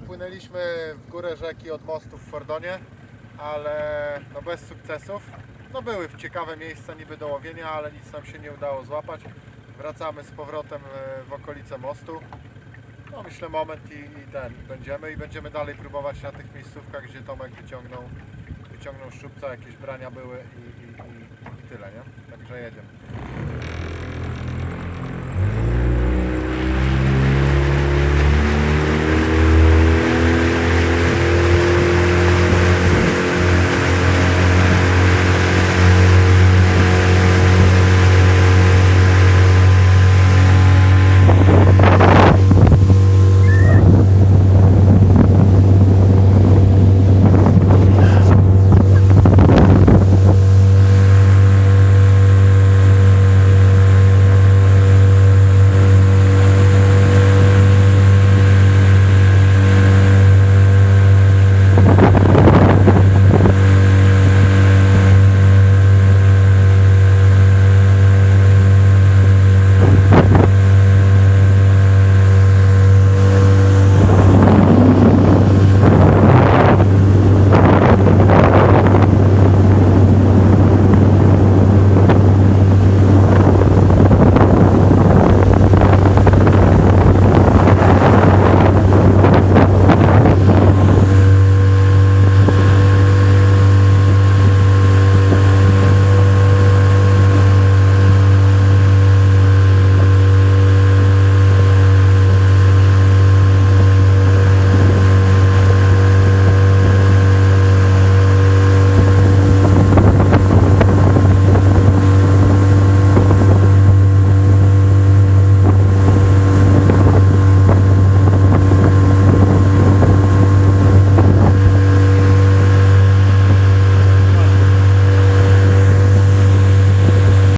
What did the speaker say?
Popłynęliśmy w górę rzeki od mostu w Fordonie, ale no bez sukcesów. No były ciekawe miejsca niby do łowienia, ale nic nam się nie udało złapać. Wracamy z powrotem e, w okolice mostu. No myślę moment i, i ten, i będziemy i będziemy dalej próbować na tych miejscówkach, gdzie Tomek wyciągnął, wyciągnął szczupca, jakieś brania były i, i, i, i tyle, nie? Także jedziemy.